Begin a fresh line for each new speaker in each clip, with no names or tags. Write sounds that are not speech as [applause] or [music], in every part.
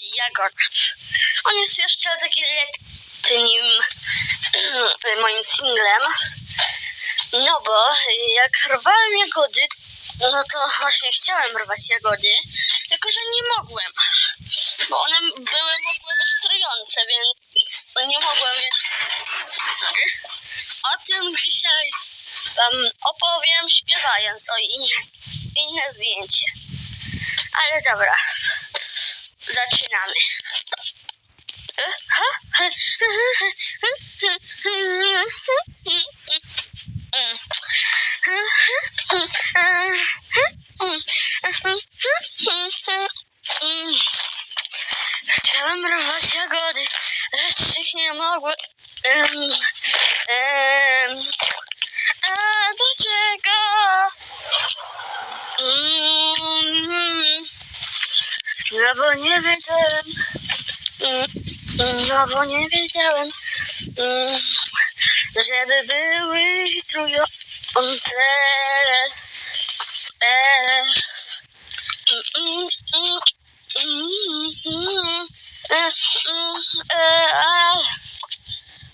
Jagoda. On jest jeszcze taki letnim moim singlem. No bo jak rwałem jagody, no to właśnie chciałem rwać jagody, tylko że nie mogłem. Bo one były mogły być trujące, więc nie mogłem, więc sorry. O tym dzisiaj wam opowiem śpiewając o inne, inne zdjęcie. Ale dobra, zaczynamy. Chciałem rwać jagody, lecz ich nie mogły. Um, um, a do czego? Um, no bo nie wiedziałem. No bo nie wiedziałem, żeby były trujące. E, mm, mm, mm, mm, e, mm, e, a,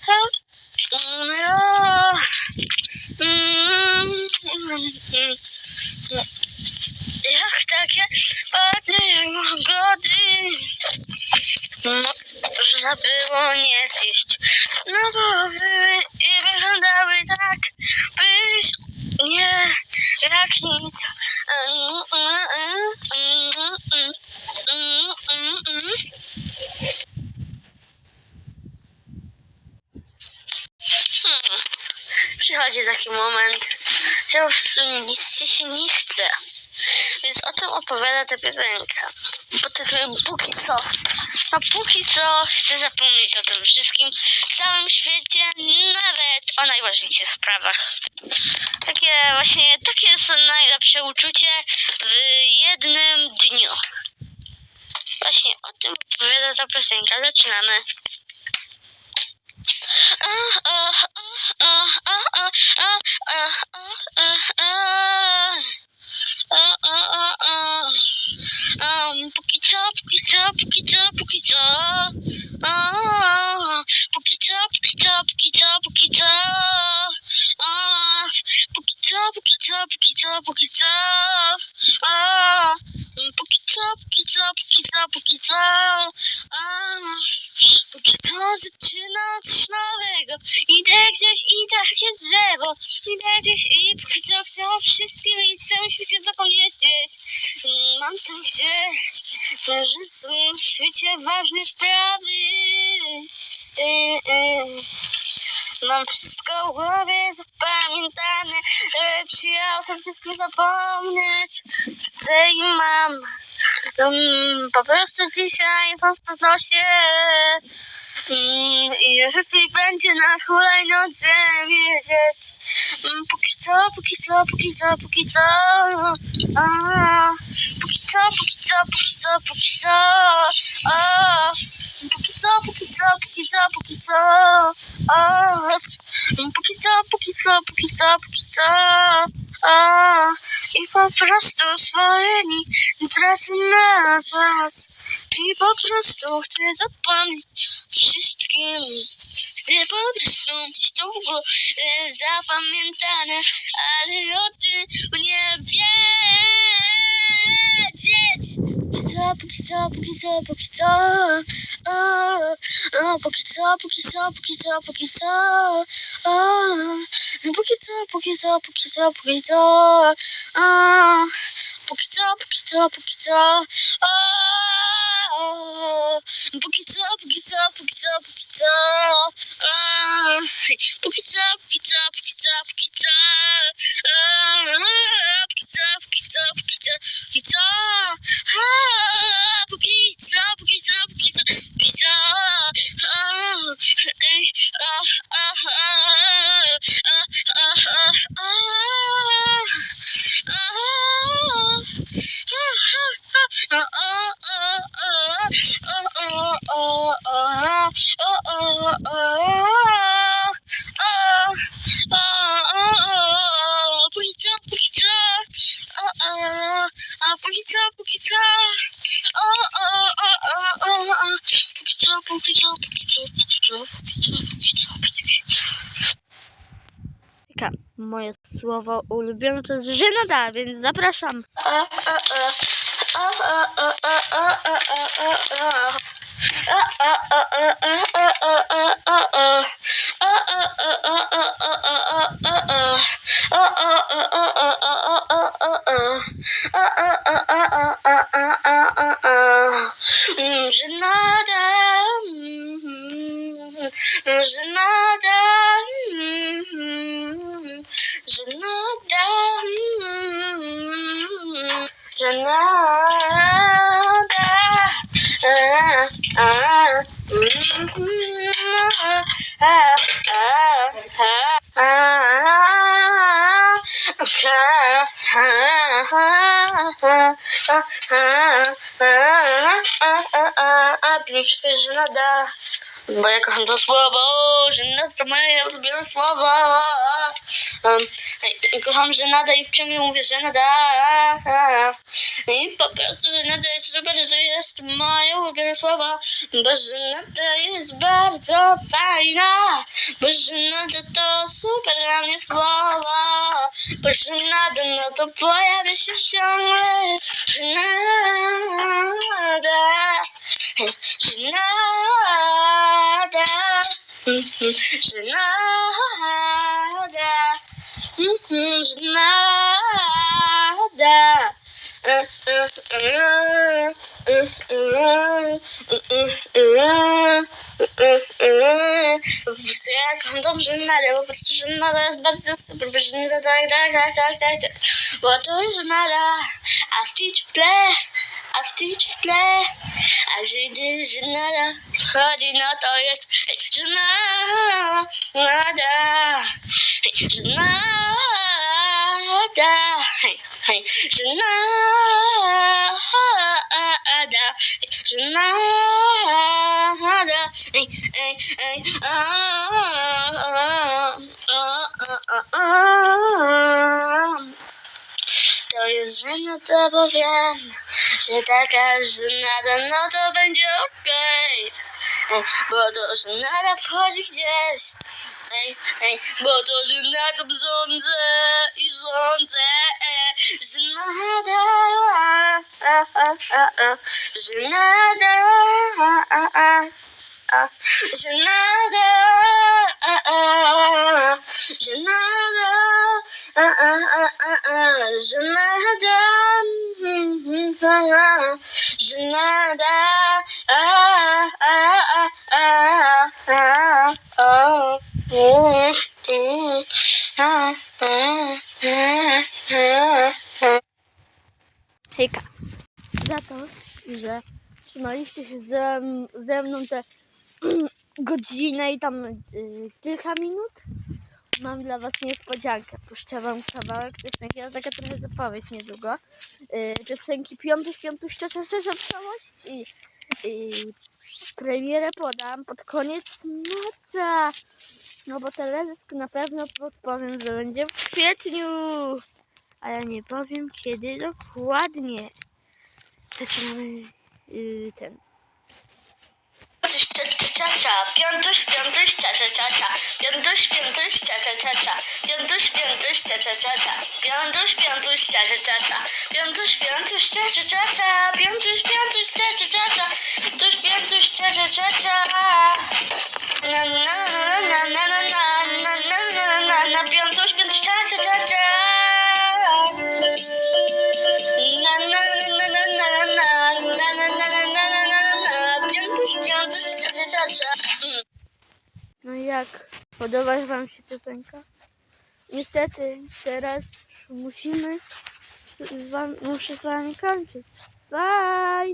a, no, mm, mm, mm. Jak takie ładne jagody Można było nie zjeść No bo były i wyglądały tak Byś nie jak nic. Przychodzi taki moment, że po prostu nic ci się nie chce. Więc o tym opowiada ta piosenka. Bo tak póki co, no póki co chcę zapomnieć o tym wszystkim w całym świecie, nawet o najważniejszych sprawach. Takie właśnie, takie jest najlepsze uczucie w jednym dniu. Właśnie o tym opowiada ta piosenka. Zaczynamy. A, a, a, a, a, a, a, a, a, a, a. co, co. A, póki co, póki co, póki co, póki co. A, póki co zaczyna coś nowego. Idę gdzieś i takie drzewo. Idę gdzieś i póki co chcę o wszystkim i całym świecie zapomnieć gdzieś. Mm, Mam to gdzieś, że są w świecie ważne sprawy. Y, y. Mam wszystko w głowie zapamiętane, lecz ja o tym wszystkim zapomnieć chcę i mam. Mm, po prostu dzisiaj powtarzam się lepiej będzie na hulajnodze wiedzieć. Mm, póki co, póki co, póki co, póki co. A, póki co, póki co, póki co, póki co. A, póki co, póki co, póki co, póki co. A, póki co, póki co, póki co, póki co. A, i po prostu swoimi tracę nazwas. I po prostu chcę zapomnieć wszystkim. Chcę po prostu mieć to zapamiętane, ale o tym nie wiedzieć. Co, póki co, póki co, póki co. O, o, póki co, póki co, póki co, póki co. O, co, póki co, póki co, póki co. Póki co. O, póki co, póki co, póki co. O, Bukita, bukita, bukita, bukita. Bukita, bukita, bukita, bukita. Bukita, bukita, bukita, bukita. Bukita, bukita.
Taka, moje słowo ulubione to jest żenada, więc zapraszam. [laughs]
же надо, же надо, же надо. Отлично, жена, да. bo ja kocham to słowo, żenada moja ulubiona słowa. Um, kocham żenada i ciągle mówię żenada. I po prostu żenada jest super, to jest moja ulubiona słowa, bo żenada jest bardzo fajna, bo żenada to super dla mnie słowa, bo żenada no to pojawia się ciągle, żenada, żenada. Że nada. Że nada. Że nada. Po prostu ja kocham dobrze nada, po prostu że nada jest bardzo super, że nada tak, tak, tak, tak, tak. Bo to jest nada, a Stitch w tle, أستجفله أجد الجنة خادنا طايت جنة نادى جنة جنة جنة جنة jest zmienna, to bo wiem, że taka żenada, no to będzie okej. Okay. Bo to żenada wchodzi gdzieś, ej, ej, bo to żenadą rządzę i rządzę, e, żenada, a, a, a, a, żenada, żenada żenada, żenada, żenada,
Hejka. Za to, że trzymaliście się ze, ze mną te godzinę i tam y, kilka minut. Mam dla Was niespodziankę. Puszczę Wam kawałek piosenki, ale taka trochę zapowiedź niedługo. Y, piosenki Piątuś, Piątuś, Czacza w całości. I premierę podam pod koniec marca. No bo teledysk na pewno podpowiem, że będzie w kwietniu. Ale nie powiem kiedy dokładnie. Zaczynamy yy, ten.
Cza, cza, piątuś, piątuś, cza, cza, cza, cza. Piątuś, piątuś, cza, cza, cza, cza. Piątuś, piątuś, cza, cza, cza, cza. Piątuś, piątuś, cza, cza, cza, cza. Piątuś, piątuś, cza, cza, cza, cza. Piątuś, piątuś, cza, cza, cza, cza. Piątuś, piątuś, cza, cza, cza, cza. Na, na, na,
jak? Podoba Wam się piosenka? Niestety, teraz musimy z wam, muszę z Wami kończyć. Bye!